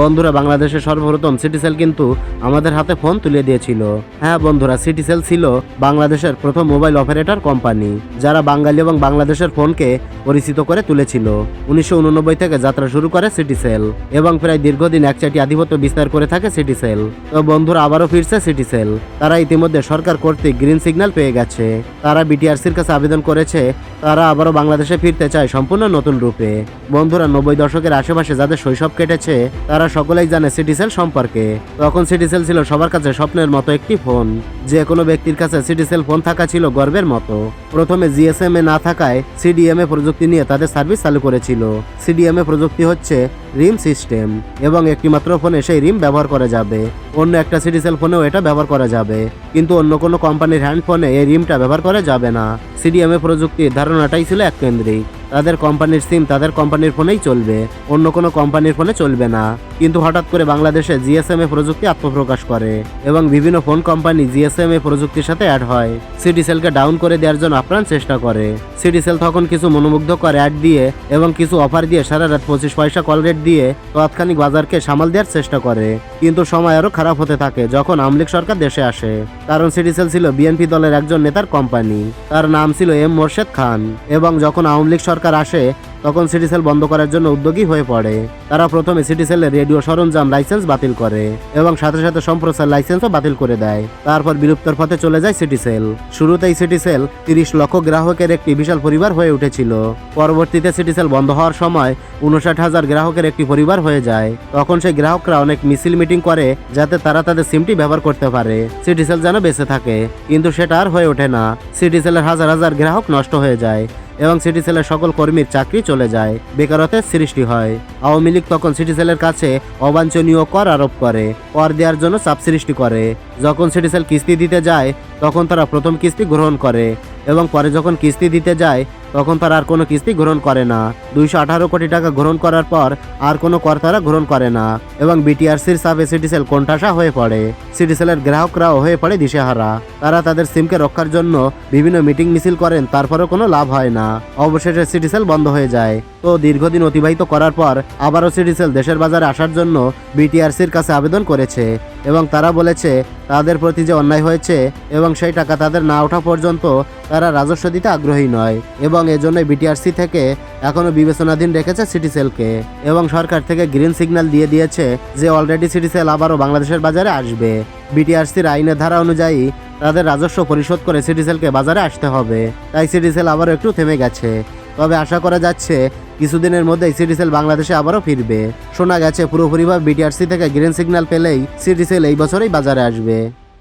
বন্ধুরা, বাংলাদেশের সর্বপ্রথম সিটিসেল কিন্তু আমাদের হাতে ফোন তুলে দিয়েছিল। হ্যাঁ বন্ধুরা সিটিসেল ছিল বাংলাদেশের প্রথম মোবাইল অপারেটর কোম্পানি, যারা বাঙালি এবং বাংলাদেশের ফোনকে পরিচিত করে তুলেছিল। উনিশশো উননব্বই থেকে যাত্রা শুরু করে সিটিসেল এবং প্রায় দীর্ঘদিন একচাটি আধিপত্য বিস্তার করে থাকে সিটিসেল তো বন্ধুরা, আবারও ফিরছে সিটিসেল তারা ইতিমধ্যে সরকার কর্তৃক গ্রিন সিগন্যাল পেয়ে গেছে। তারা বিটিআরসির কাছে আবেদন করেছে, তারা আবারও বাংলাদেশে ফিরতে চায় সম্পূর্ণ নতুন রূপে। বন্ধুরা, নব্বই দশকের আশেপাশে যাদের শৈশব কেটেছে, তারা সকলেই জানে সিটিসেল সম্পর্কে। তখন সিটিসেল ছিল সবার কাছে স্বপ্নের মতো একটি ফোন। যে কোনো ব্যক্তির কাছে সিটিসেল ফোন থাকা ছিল গর্বের মতো। প্রথমে জিএসএম এ না থাকায় সিডিএমএ প্রযুক্তি নিয়ে তাদের সার্ভিস চালু করেছিল। সিডিএমএ প্রযুক্তি হচ্ছে রিম সিস্টেম এবং একটি মাত্র ফোনে সেই রিম ব্যবহার করা যাবে। অন্য একটা সিটিসেল ফোনেও এটা ব্যবহার করা যাবে। কিন্তু অন্য কোনো কোম্পানির হ্যান্ড ফোনে এই রিমটা ব্যবহার করা যাবে না। সিডিএমএ প্রযুক্তির ধারণাটাই ছিল এক কেন্দ্রিক তাদের কোম্পানির সিম তাদের কোম্পানির ফোনেই চলবে। অন্য কোনো কোম্পানির ফোনে চলবে না। কিন্তু হঠাৎ করে বাংলাদেশে জিএসএম এ প্রযুক্তি আত্মপ্রকাশ করে এবং বিভিন্ন ফোন কোম্পানি জিএসএম এ প্রযুক্তির সাথে অ্যাড হয়। সিডিসেলকে ডাউন করে দেওয়ার জন্য আপ্রাণ চেষ্টা করে। সিডিসেল তখন কিছু মনোমুগ্ধকর অ্যাড দিয়ে এবং কিছু অফার দিয়ে সারা রাত পঁচিশ পয়সা কল রেট দিয়ে তৎক্ষণিক বাজারকে সামাল দেওয়ার চেষ্টা করে। কিন্তু সময় আরও খারাপ হতে থাকে যখন আমলিক সরকার দেশে আসে। কারণ সিডিসেল ছিল বিএনপি দলের একজন নেতার কোম্পানি তার নাম ছিল এম মোর্শেদ খান। এবং যখন আওয়ামী লীগ সরকার আসে, তখন সিটিসেল বন্ধ করার জন্য উদ্যোগী হয়ে পড়ে। তারা প্রথমে সিটিসেলের রেডিও সরঞ্জাম লাইসেন্স বাতিল করে এবং সাথে সাথে সম্প্রচার লাইসেন্সও বাতিল করে দেয়। তারপর বিলুপ্তর পথে চলে যায় সিটিসেল শুরুতেই সিটিসেল তিরিশ লক্ষ গ্রাহকের একটি বিশাল পরিবার হয়ে উঠেছিল। পরবর্তীতে সিটিসেল বন্ধ হওয়ার সময় উনষাট হাজার গ্রাহকের একটি পরিবার হয়ে যায়। তখন সেই গ্রাহকরা অনেক মিছিল মিটিং করে যাতে তারা তাদের সিমটি ব্যবহার করতে পারে। সিটিসেল যেন বেঁচে থাকে। কিন্তু সেটা আর হয়ে ওঠে না। সিটিসেলের হাজার হাজার গ্রাহক নষ্ট হয়ে যায়। এবং সিটি সেলের সকল কর্মীর চাকরি চলে যায়। বেকারত্বের সৃষ্টি হয়। আওয়ামী লীগ তখন সিটিসেলের কাছে অবাঞ্ছনীয় কর আরোপ করে, কর দেওয়ার জন্য চাপ সৃষ্টি করে। যখন সিটিসেল কিস্তি দিতে যায়, তখন তারা প্রথম কিস্তি গ্রহণ করে এবং পরে যখন কিস্তি দিতে যায়, তখন তারা আর কোনো কিস্তি গ্রহণ করে না। দুইশো আঠারো কোটি টাকা গ্রহণ করার পর আর কোনো কর তারা গ্রহণ করে না এবং বিটিআরসির সাবে সিটিসেল কোণঠাসা হয়ে পড়ে। সিটিসেলের গ্রাহকরাও হয়ে পড়ে দিশেহারা। তারা তাদের সিমকে রক্ষার জন্য বিভিন্ন মিটিং মিছিল করেন, তারপরেও কোনো লাভ হয় না। অবশেষে সিটিসেল বন্ধ হয়ে যায়। তো দীর্ঘদিন অতিবাহিত করার পর আবারও সিটিসেল দেশের বাজারে আসার জন্য বিটিআরসির কাছে আবেদন করেছে এবং তারা বলেছে, তাদের প্রতি যে অন্যায় হয়েছে এবং সেই টাকা তাদের না ওঠা পর্যন্ত তারা রাজস্ব দিতে আগ্রহী নয় এবং এজন্য বিটিআরসি থেকে এখনও বিবেচনাধীন রেখেছে সিটিসেলকে এবং সরকার থেকে গ্রিন সিগন্যাল দিয়ে দিয়েছে যে অলরেডি সিটিসেল আবারও বাংলাদেশের বাজারে আসবে। বিটিআরসির আইনের ধারা অনুযায়ী তাদের রাজস্ব পরিশোধ করে সিটিসেলকে বাজারে আসতে হবে। তাই সিটিসেল আবারও একটু থেমে গেছে। তবে আশা করা যাচ্ছে কিছুদিনের মধ্যেই সিটিসেল বাংলাদেশে আবারও ফিরবে। শোনা গেছে, পুরোপুরিভাবে বিটিআরসি থেকে গ্রিন সিগন্যাল পেলেই সিটিসেল এই বছরেই বাজারে আসবে।